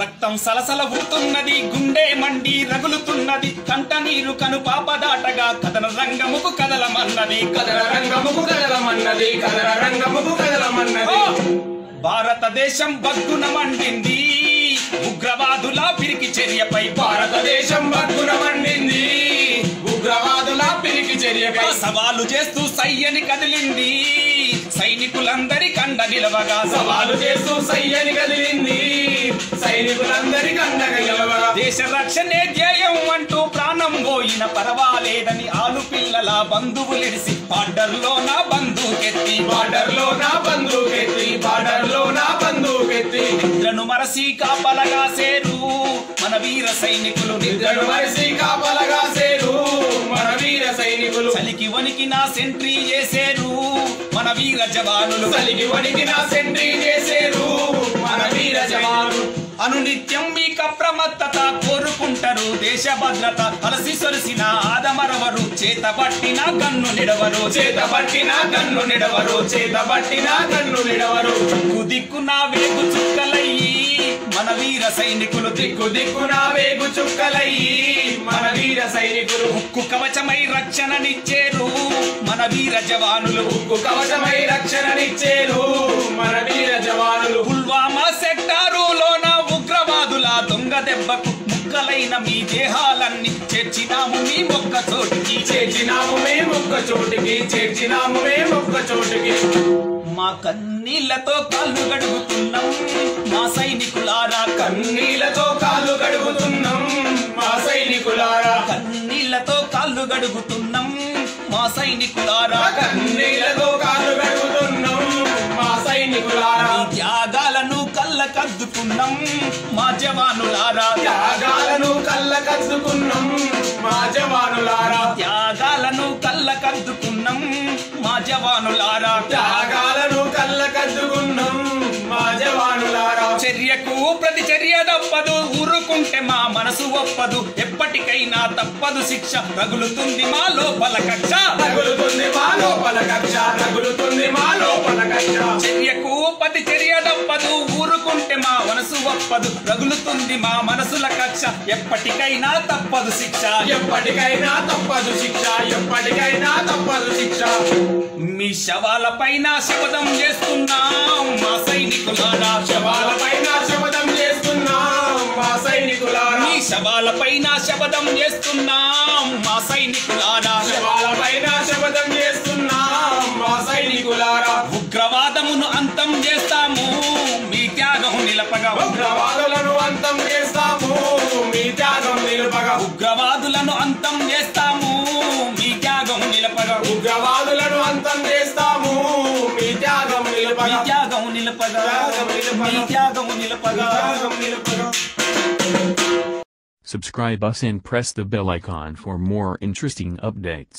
రక్తం సలసల ఊతున్నది గుండె మండి రగులుతున్నది కంట నీరు కను పాప దాటగా కథన రంగముకు కదలమన్నది కదల రంగముకు కదలమన్నది కదల రంగముకు కదలమన్నది. భారతదేశం బగ్గున మండింది ఉగ్రవాదుల పిరికి చర్యపై భారతదేశం బగ్గున మండింది ఉగ్రవాదుల పిరికి చర్యపై సవాలు చేస్తూ సయ్యని కదిలింది సైనికులందరి కండ నిలవగా సవాలు చేస్తూ సయ్యని కదిలింది. సైనికులందరి కండగ నిలవగా దేశ రక్షణే ధ్యేయం అంటూ ప్రాణం పోయిన పర్వాలేదని ఆలు పిల్లల బంధువులిడిసి బార్డర్లో నా బంధుకెత్తి. బార్డర్లో నా బంధుకెత్తి బార్డర్లో నా బంధుకెత్తి. నిద్రను మరసి కాపలగా సేరు మన వీర సైనికులు నిద్రను మరిసి కాపలగా సేరు మన వీర సైనికులు. చలికి వణికి నా సెంట్రీ చేసేరు మన వీర జవానులు చలికి వణికి నా సెంట్రీ చేసేరు మన వీర జవాను అనునిత్యం మీకు అప్రమత్తత కోరుకుంటారు దేశ భద్రత. అలసి సొలిసిన ఆదమరవరు చేత పట్టిన గన్ను నిడవరు. చేత పట్టిన కన్ను నిడవరు చేత పట్టిన కన్ను నిడవరు. దిక్కు నా వేగు చుక్కలయ్యి మన వీర సైనికులు దిక్కు. దిక్కు దిక్కున వేగు చుక్కలయ్యి మన వీర సైనికులు. ఉక్కు కవచమై రక్షణనిచ్చేరు మన వీర జవానులు. ఉక్కు కవచమై రక్షణనిచ్చేరు. ముక్కలైన మీ దేహాలన్నీ చేర్చినాము మీ మొక్క చోటికి. చేర్చినాము మేము ఒక్క చోటికి చేర్చినాము మేము ఒక్క చోటికి. మా కన్నీళ్ళతో కాళ్ళు గడుగుతున్నాం మా సైనికులారా కన్నీళ్ళతో కాళ్ళు గడుపుతున్నాం మా సైనికులారా. కన్నీళ్ళతో కాళ్ళు గడుగుతున్నాం మా సైనికులారా కన్నీళ్ళతో కాళ్ళు కద్దుకున్నాం మా జవానులారా త్యాగాలను కళ్ళ కద్దుకున్నాం మా జవానులారా త్యాగాలను కళ్ళ కద్దుకున్నాం మా జవానులారా త్యాగాలను కళ్ళ కద్దుకున్నాం మా జవానులారా చర్యకు ప్రతి చర్య తప్పదు. ఊరుకుంటే మా మనసు ఒప్పదు. ఎప్పటికైనా తప్పదు శిక్ష. రగులుతుంది మా లోపల కక్ష. రగులుతుంది మా లోపల కక్ష. తగులుతుంది మా ఒప్పదు. రగులుతుంది మా మనసుల కక్ష. ఎప్పటికైనా తప్పదు శిక్ష. ఎప్పటికైనా తప్పదు శిక్ష. ఎప్పటికైనా తప్పదు శిక్ష. మీ శవాల పైన శపథం చేస్తున్నాం. మా సైనికులారా. శవాల పైన శపథం చేస్తున్నాం. మా సైనికులారా. మీ శవాల పైన శపథం చేస్తున్నాం. మా సైనికులారా. శవాల పైన శపథం చేస్తున్నాం. మా సైనికులారా. ఉగ్రవాదమును అంతం చేస్తాము. నిలుపగా ఉగ్రవాదులను అంతం చేస్తాము మీ త్యాగం నిలపగా ఉగ్రవాదులను అంతం చేస్తాము మీ త్యాగం మీ నిలుపగా త్యాగం నిలపగా త్యాగం నిలపగా. మీ త్యాగం నిలపగా త్యాగం నిలుపగా Subscribe us and press the bell icon for more interesting updates.